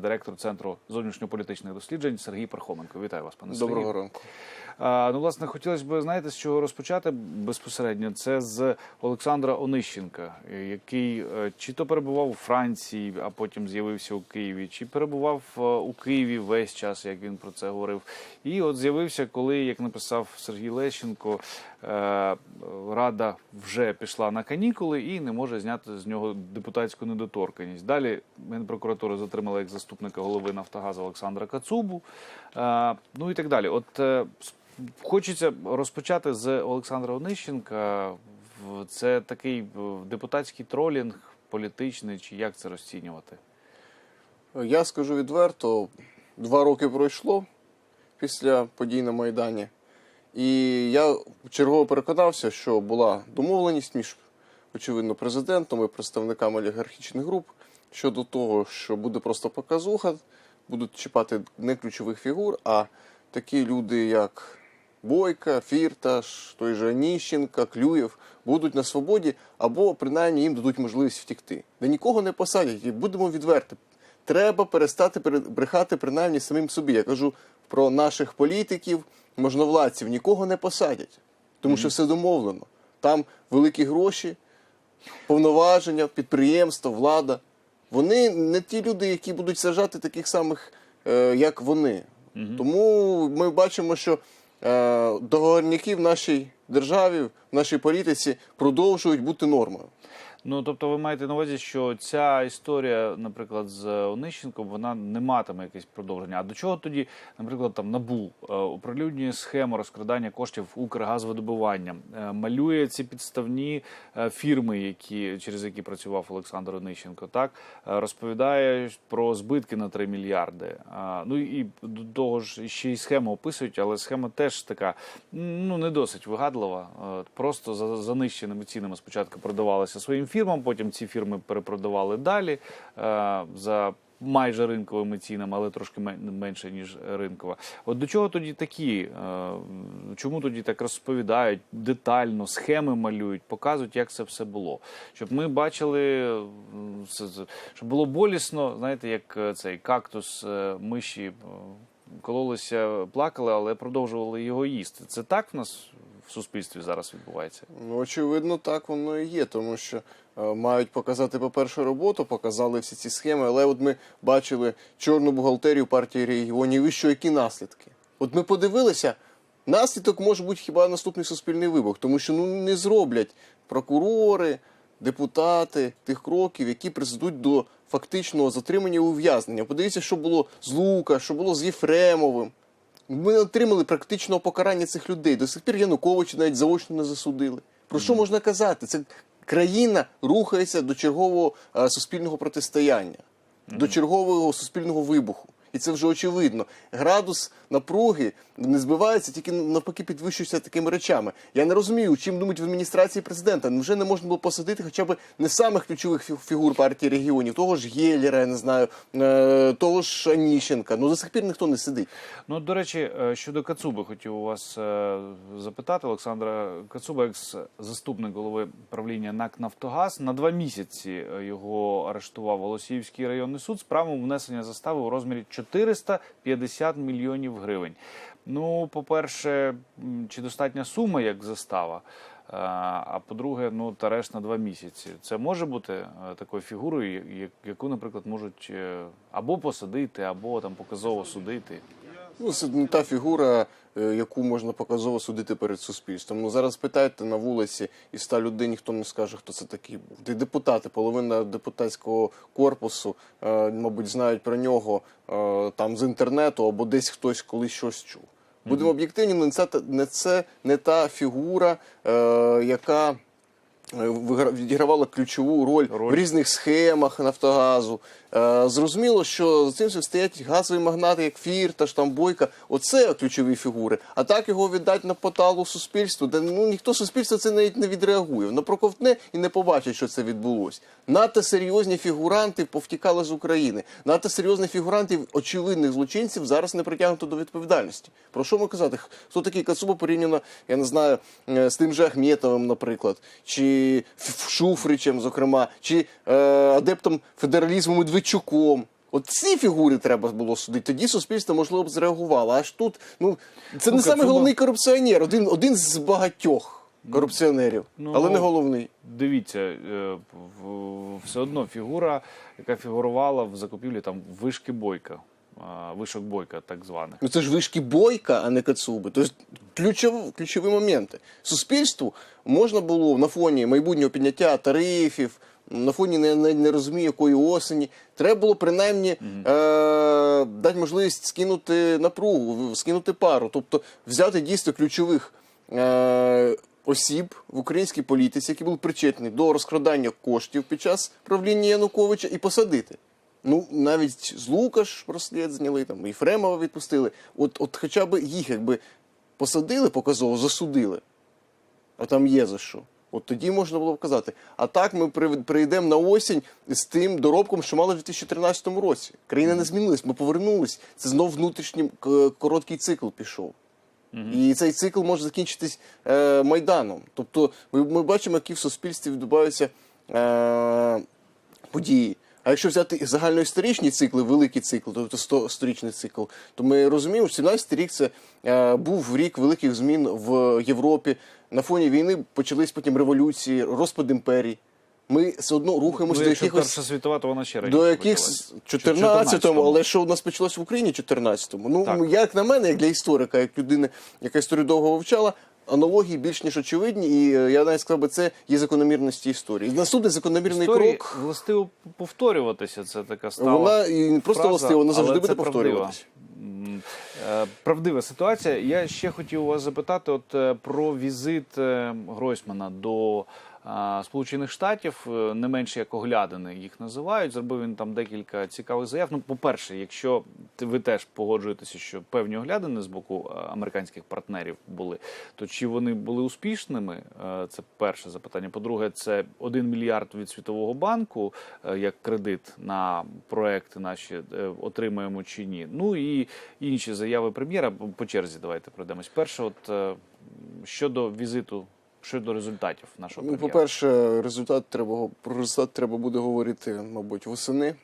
директор центру зовнішньополітичних досліджень Сергій Пархоменко. Вітаю вас, пане Доброго ранку. А, ну, власне, хотілося б знаєте, з чого розпочати безпосередньо. Це з Олександра Онищенка, який е, чи то перебував у Франції, а потім з'явився у Києві, чи перебував е, у Києві весь час, як він про це говорив. І от з'явився, коли, як написав Сергій Лещенко, е, Рада вже пішла на канікули і не може зняти з нього депутатську недоторканність. Далі Генпрокуратура затримала як заступника голови Нафтогазу Олександра Кацубу. Е, ну і так далі. От е, хочеться розпочати з Олександра Онищенка. Це такий е, депутатський тролінг, політичний, чи як це розцінювати? Я скажу відверто, два роки пройшло після подій на Майдані. І я чергово переконався, що була домовленість між, очевидно, президентом і представниками олігархічних груп щодо того, що буде просто показуха, будуть чіпати не ключових фігур, а такі люди, як Бойка, Фірташ, той же Ніщенка, Клюєв, будуть на свободі, або принаймні їм дадуть можливість втікти. Де нікого не посадять, і будемо відверти. Треба перестати брехати принаймні самим собі. Я кажу про наших політиків, можновладців, нікого не посадять, тому що все домовлено. Там великі гроші, повноваження, підприємства, влада. Вони не ті люди, які будуть сажати таких самих, е, як вони. Тому ми бачимо, що е, договорняки в нашій державі, в нашій політиці продовжують бути нормою. Ну тобто, ви маєте на увазі, що ця історія, наприклад, з Онищенком, вона не матиме якесь продовження. А до чого тоді, наприклад, там НАБУ е, оприлюднює схему розкрадання коштів Укргазвидобування, е, малює ці підставні е, фірми, які через які працював Олександр Онищенко, так е, розповідає про збитки на 3 мільярди. Ну і до того ж ще й схему описують, але схема теж така ну не досить вигадлива. Е, Просто за занищеними цінами спочатку продавалися своїм фірмам, потім ці фірми перепродавали далі е, за. Майже ринковими цінами, але трошки менше ніж ринкова. От до чого тоді такі? е, Чому тоді так розповідають детально, схеми малюють, показують, як це все було, щоб ми бачили, щоб було болісно, знаєте, як е, цей кактус, миші кололися, плакали, але продовжували його їсти. Це так в нас в суспільстві зараз відбувається? Ну, очевидно, так воно і є, тому що е, мають показати, по-перше, роботу, показали всі ці схеми, але от ми бачили чорну бухгалтерію партії регіонів і що які наслідки. От ми подивилися, наслідок може бути хіба наступний суспільний вибух, тому що ну не зроблять прокурори, депутати тих кроків, які призведуть до фактичного затримання і ув'язнення. Подивіться, що було з Лука, що було з Єфремовим. Ми отримали практичного покарання цих людей. До сих пір Януковича навіть заочно не засудили. Про що можна казати? Це країна рухається до чергового е, суспільного протистояння, до чергового суспільного вибуху. І це вже очевидно. Градус напруги не збивається, тільки навпаки підвищується такими речами. Я не розумію, чим думають в адміністрації президента. Невже не можна було посадити хоча б не самих ключових фігур партії регіонів, того ж Гєлєра, я не знаю, е, того ж Аніщенка. Ну до сих пір ніхто не сидить. Ну, до речі, е, щодо Кацуби, хотів у вас е, запитати Олександра Кацуба, екс-заступник голови правління НАК Нафтогаз, на два місяці його арештував Голосіївський районний суд з правом внесення застави у розмірі 450 мільйонів гривень. Ну, по-перше, чи достатня сума як застава? А по-друге, ну та на два місяці. Це може бути е, такою фігурою, яку, наприклад, можуть е, або посадити, або там показово судити. Ну, це не та фігура, яку можна показово судити перед суспільством. Ну зараз питайте на вулиці і ста людей, ніхто не скаже, хто це такий був. Де депутати, половина депутатського корпусу, е, мабуть, знають про нього е, там з інтернету або десь хтось колись щось чув. Будемо об'єктивні, не це, не це не та фігура, е, яка е, відігравала ключову роль, Роль. в різних схемах Нафтогазу. Е, зрозуміло, що за цим стоять газові магнати, як Фірташ, там Бойка. Оце ключові фігури. А так його віддати на поталу суспільству, де ну ніхто суспільство це навіть не відреагує. Воно проковтне і не побачить, що це відбулося. Надто серйозні фігуранти повтікали з України. Надто серйозних фігурантів, очевидних злочинців, зараз не притягнуто до відповідальності. Про що ми казати? Хто такий Кацуба порівняно, я не знаю, е, з тим же Ахметовим, наприклад, чи Шуфричем, зокрема, чи е, адептом федералізму Медведчуком. От ці фігури треба було судити. Тоді суспільство можливо б зреагувало. Аж тут, ну це не Ну, самий головний корупціонер, один, один з багатьох корупціонерів, Ну, але не головний. Дивіться, е, все одно фігура, яка фігурувала в закупівлі там вишки бойка, вишок бойка, так званих. Ну це ж вишки бойка, а не кацуби. Тобто ключов, ключові моменти. Суспільству можна було на фоні майбутнього підняття тарифів, на фоні не, не, не розумію якої осені. Треба було принаймні е, дати можливість скинути напругу, скинути пару, тобто взяти дійсно ключових. Е, Осіб в українській політиці, які були причетні до розкрадання коштів під час правління Януковича, і посадити. Ну, навіть з Лукаш розслід зняли, там, і Фремова відпустили. От, от хоча б їх якби посадили показово, засудили. А там є за що. От тоді можна було б казати. А так ми прийдемо на осінь з тим доробком, що мали в 2013 році. Країна не змінилась, ми повернулись. Це знов внутрішній короткий цикл пішов. І цей цикл може закінчитись е, майданом. Тобто, ми, ми бачимо, які в суспільстві відбуваються е, події. А якщо взяти загальноісторичні цикли, великий цикл, тобто 100 сторічний цикл, то ми розуміємо, що 17 рік це е, був рік великих змін в Європі. На фоні війни почались потім революції, розпад імперій. Ми все одно рухаємося Ну, до якихось Перша світова, то вона ще раніше до почалась. 14-му, але що у нас почалось в Україні 14-му. Ну, Так. як на мене, як для історика, як людини, яка історію довго вивчала, аналогії більш ніж очевидні, і е, я навіть сказав би, це є закономірності історії. Наступний закономірний Історії крок, властиво повторюватися, це така стала вона і не просто фраза, властива, вона завжди буде повторюватися. Е, Правдива ситуація. Я ще хотів у вас запитати от, е, про візит Гройсмана до Сполучених Штатів, е, не менше як оглядини їх називають. Зробив він там декілька цікавих заяв. Ну, по-перше, якщо ви теж погоджуєтеся, що певні оглядини з боку е, американських партнерів були, то чи вони були успішними? Е, Це перше запитання. По-друге, це 1 мільярд від Світового банку як кредит на проекти наші отримаємо чи ні. Ну і інші заяви прем'єра по черзі. Давайте пройдемось. Перше, от щодо візиту, щодо результатів нашого Ну, по-перше, результат треба про результат треба буде говорити, мабуть, восени.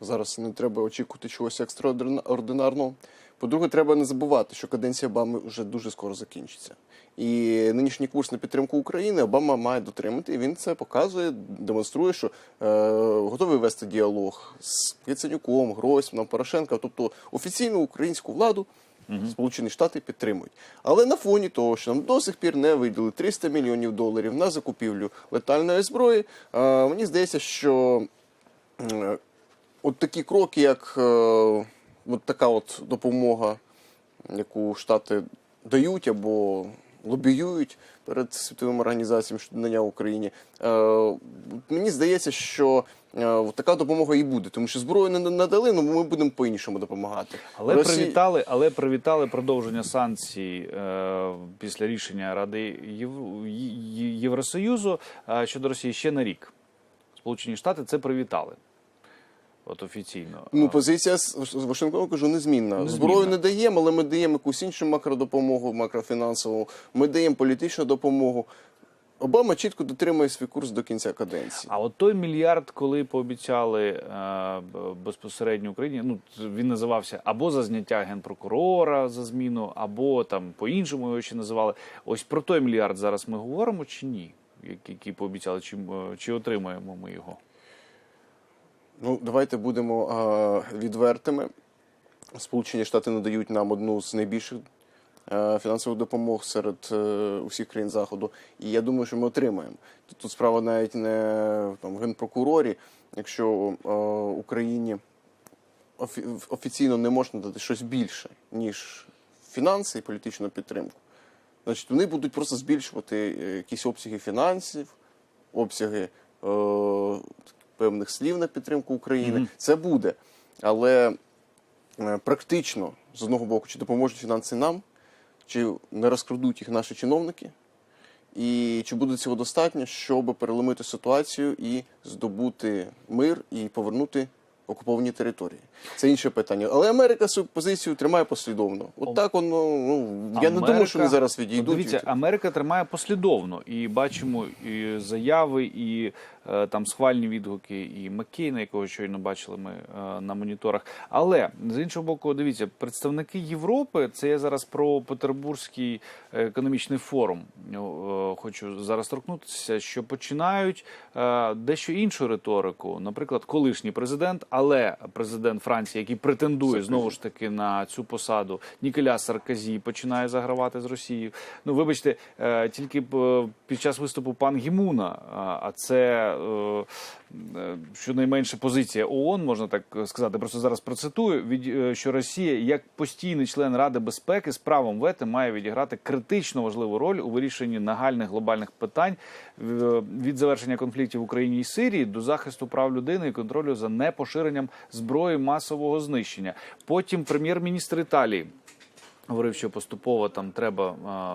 Зараз не треба очікувати чогось екстраординарного. По-друге, треба не забувати, що каденція Обами вже дуже скоро закінчиться. І нинішній курс на підтримку України Обама має дотримати. І він це показує, демонструє, що е, готовий вести діалог з Яценюком, Гройсманом, Порошенка, тобто офіційну українську владу. Сполучені Штати підтримують. Але на фоні того, що нам до сих пір не виділили 300 мільйонів доларів на закупівлю летальної зброї, мені здається, що е, от такі кроки, як е, от така от допомога, яку Штати дають або лобіюють перед світовими організаціями щодо надання Україні, е, мені здається, що е, така допомога і буде, тому що зброю не надали, ну ми будемо по-іншому допомагати. Але Росія- привітали, але привітали продовження санкцій е, після рішення Ради Єв- Євросоюзу е, щодо Росії ще на рік. Сполучені Штати це привітали. От офіційно. Ну, позиція з з кажу незмінна. Незмінна. Зброю не даємо, але ми даємо якусь іншу макродопомогу, макрофінансову. Ми даємо політичну допомогу. Обама чітко дотримує свій курс до кінця каденції. А от той мільярд, коли пообіцяли е, безпосередньо Україні, ну він називався або за зняття генпрокурора за зміну, або там по-іншому його ще називали. Ось про той мільярд зараз ми говоримо чи ні? Який, який пообіцяли, чи, чи отримаємо ми його? Ну, давайте будемо а, відвертими. Сполучені Штати надають нам одну з найбільших е, фінансових допомог серед е, усіх країн Заходу. І я думаю, що ми отримаємо. Тут, тут справа навіть не там, в генпрокурорі, якщо е, Україні офі- офіційно не можна дати щось більше, ніж фінанси і політичну підтримку. Значить, вони будуть просто збільшувати е, якісь обсяги фінансів, обсяги е, певних слів на підтримку України. Це буде. Але е, практично, з одного боку, чи допоможуть фінанси нам, чи не розкрадуть їх наші чиновники, і чи буде цього достатньо, щоб переломити ситуацію і здобути мир і повернути окуповані території. Це інше питання. Але Америка свою позицію тримає послідовно. От так воно. Ну я не думаю, що вони зараз відійдуть. Дивіться, Америка тримає послідовно і бачимо і заяви, і там схвальні відгуки, і Маккейна, якого щойно бачили ми е, на моніторах. Але з іншого боку, дивіться, представники Європи, це я зараз про Петербурзький е, економічний форум. Е, Хочу зараз торкнутися, що починають е, дещо іншу риторику. Наприклад, колишній президент, але президент Франції, який претендує знову ж таки на цю посаду, Ніколя Саркозі починає загравати з Росією. Ну, вибачте, е, тільки е, під час виступу пан Гімуна, а- це е, е, щонайменше позиція ООН, можна так сказати. Просто зараз процитую: від е, що Росія як постійний член Ради безпеки з правом вето має відіграти критично важливу роль у вирішенні нагальних глобальних питань е, від завершення конфліктів в Україні і Сирії до захисту прав людини і контролю за непоширенням зброї масового знищення. Потім прем'єр-міністр Італії. Говорив, що поступово там треба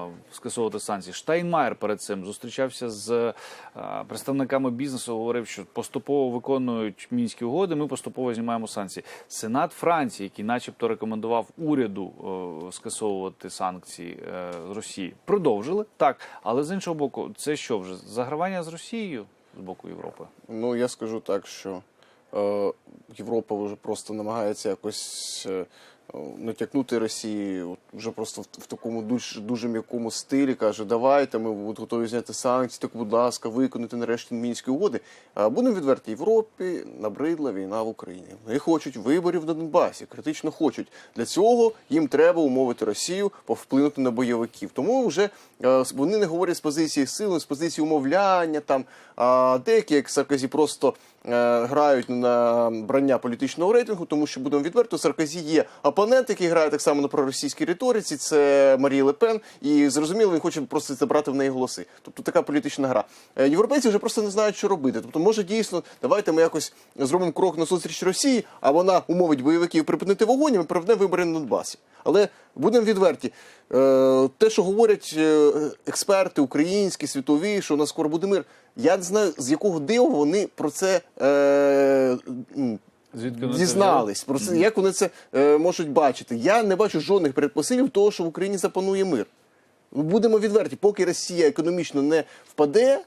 е, скасовувати санкції. Штайнмаєр перед цим зустрічався з е, представниками бізнесу. Говорив, що поступово виконують мінські угоди. Ми поступово знімаємо санкції. Сенат Франції, який, начебто, рекомендував уряду е, скасовувати санкції е, з Росії, продовжили так. Але з іншого боку, це що вже загравання з Росією з боку Європи? Ну, я скажу так, що е, Європа вже просто намагається якось е, натякнути Росії вже просто в, в такому дуже, дуже м'якому стилі. Каже, давайте, ми от готові зняти санкції, так, будь ласка, виконати нарешті мінські угоди. А будемо відверті, Європі набридла війна в Україні. Вони хочуть виборів на Донбасі, критично хочуть. Для цього їм треба умовити Росію повплинути на бойовиків. Тому вже вони не говорять з позиції сили, з позиції умовляння. Там а деякі, як Саркозі, просто е, грають на брання політичного рейтингу, тому що будемо відверто, Саркозі є опонент, який грає так само на проросійській риториці. Це Марія Лепен, і зрозуміло, він хоче просто забрати в неї голоси. Тобто така політична гра. Е, Європейці вже просто не знають, що робити. Тобто, може дійсно, давайте ми якось зробимо крок на зустріч Росії, а вона умовить бойовиків припинити вогонь, і ми проведемо вибори на Донбасі. Але будемо відверті. Е, Те, що говорять е, експерти українські, світові, що у нас скоро буде мир. Я не знаю, з якого дива вони про це е, Звідки дізнались. Про це як вони це можуть бачити? Я не бачу жодних передпосилів того, що в Україні запанує мир. Будемо відверті, поки Росія економічно не впаде,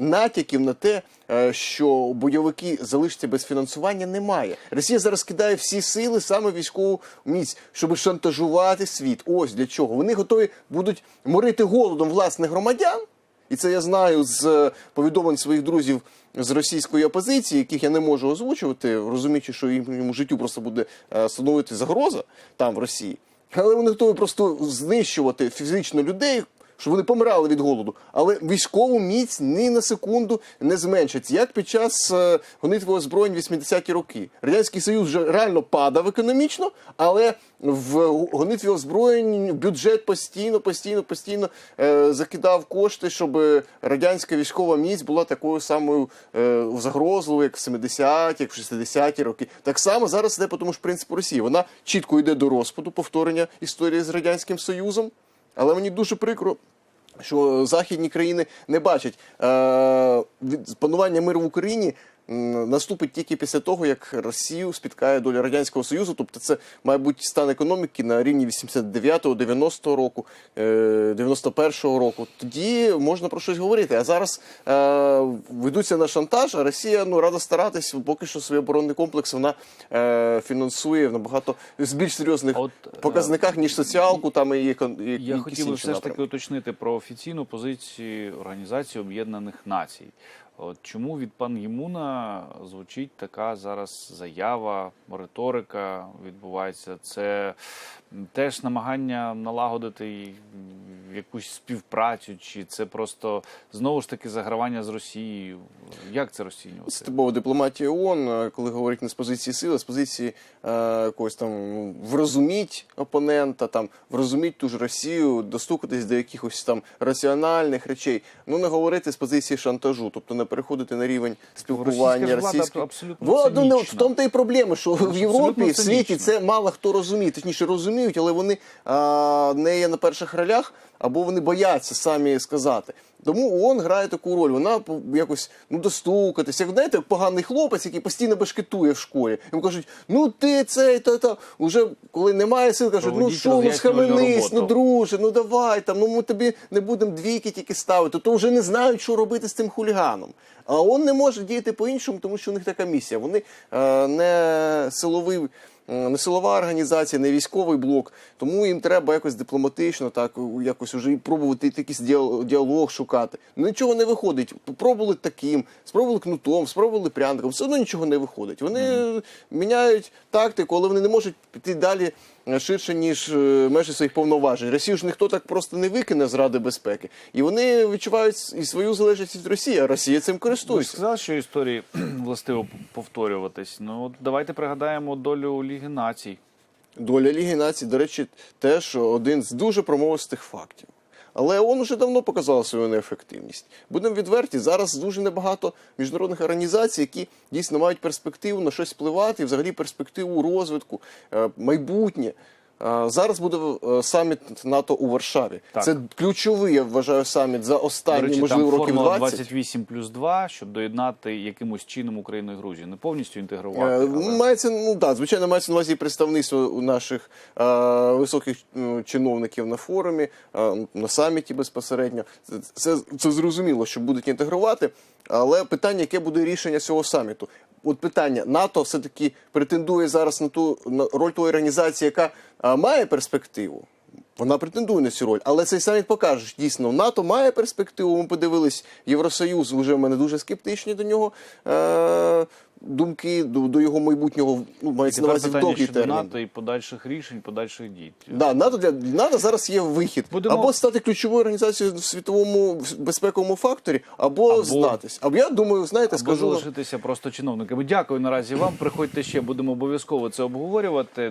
натяків на те, е, що бойовики залишаться без фінансування, немає. Росія зараз кидає всі сили саме військову міць, щоб шантажувати світ. Ось для чого. Вони готові будуть морити голодом власних громадян. І це я знаю з е, повідомлень своїх друзів з російської опозиції, яких я не можу озвучувати, розуміючи, що їхньому життю просто буде е, становити загроза там в Росії. Але вони готові просто знищувати фізично людей, щоб вони помирали від голоду. Але військову міць ні на секунду не зменшиться. Як під час е, гонитви озброєнь 80-ті роки. Радянський Союз вже реально падав економічно, але в гонитві озброєнь бюджет постійно, постійно, постійно е, закидав кошти, щоб радянська військова міць була такою самою е, загрозливою, як в 70-ті, як в 60-ті роки. Так само зараз йде по тому ж принципу Росії. Вона чітко йде до розпаду, повторення історії з радянським Союзом. Але мені дуже прикро, що західні країни не бачать е, від панування миру в Україні. Наступить тільки після того, як Росію спіткає доля радянського союзу. Тобто, це має бути стан економіки на рівні 89-го, 90-го року, е, 91-го року. Тоді можна про щось говорити. А зараз е, ведуться на шантаж. А Росія ну рада старатись. Поки що свій оборонний комплекс вона е, фінансує в набагато з більш серйозних От, е, показниках ніж соціалку. Там і, екон- і Я хотів би все ж таки уточнити про офіційну позицію Організації Об'єднаних Націй. От чому від пан Ємуна звучить така зараз заява, риторика відбувається? Це теж намагання налагодити якусь співпрацю, чи це просто знову ж таки загравання з Росією? Як це Це розцінювати? типова дипломатія ООН, е, коли говорить не з позиції сили, а з позиції е, якогось там ну, врозуміть опонента, там врозуміть ту ж Росію, достукатись до якихось там раціональних речей. Ну не говорити з позиції шантажу, тобто не переходити на рівень спілкування Російська ж влада російської. абсолютно ну, не- в тому та й проблема, що в Європі, в світі це мало хто розуміє, точніше розуміють, але вони а, не є на перших ролях, або вони бояться самі сказати. Тому ООН грає таку роль. Вона по- якось ну достукатись. Як знаєте, поганий хлопець, який постійно бешкетує в школі. Йому кажуть, ну ти цей та та уже коли немає сил, кажуть, ну що, ну схаменись, ну друже, ну давай там, ну ми тобі не будемо двійки тільки ставити, то вже не знають, що робити з цим хуліганом. А ООН не може діяти по-іншому, тому що у них така місія. Вони е, не силовий. Е, Не силова організація, не військовий блок, тому їм треба якось дипломатично, так якось уже пробувати якийсь діал- діалог шукати. Ну нічого не виходить. Пробували таким, спробували кнутом, спробували пряником, все одно нічого не виходить. Вони міняють тактику, але вони не можуть піти далі ширше, ніж е, межі своїх повноважень. Росію ж ніхто так просто не викине з Ради безпеки. І вони відчувають і свою залежність від Росії, а Росія цим Ви користується. сказали, що історії властиво повторюватись. Ну от давайте пригадаємо долю Ліги націй. Доля Ліги націй, до речі, теж один з дуже промовистих фактів. Але ООН вже давно показала свою неефективність. Будемо відверті, зараз дуже небагато міжнародних організацій, які дійсно мають перспективу на щось впливати, і взагалі перспективу розвитку, е, майбутнє. Зараз буде е, саміт НАТО у Варшаві. Так. Це ключовий, я вважаю, саміт за До останні, речі, можливо, там років 20. 28 плюс 2, щоб доєднати якимось чином Україну і Грузію. Не повністю інтегрувати. Е, але- Мається, ну да, звичайно, мається на увазі представництво у наших е, високих е, чиновників на форумі, е, на саміті безпосередньо. Це, це, це зрозуміло, що будуть інтегрувати. Але питання, яке буде рішення цього саміту? От питання НАТО все-таки претендує зараз на ту на роль тої організації, яка а, має перспективу. Вона претендує на цю роль, але цей саміт покаже, що дійсно НАТО має перспективу. Ми подивились, Євросоюз вже в мене дуже скептичні до нього е- думки, до, до його майбутнього, ну, мається на увазі в довгий термін. НАТО і подальших рішень, подальших дій. Да, НАТО для НАТО зараз є вихід Будемо- або стати ключовою організацією в світовому безпековому факторі, або, Або- здатись. Або я думаю, знаєте, Або скажу залишитися просто чиновниками. Дякую наразі вам. Приходьте ще, будемо обов'язково це обговорювати.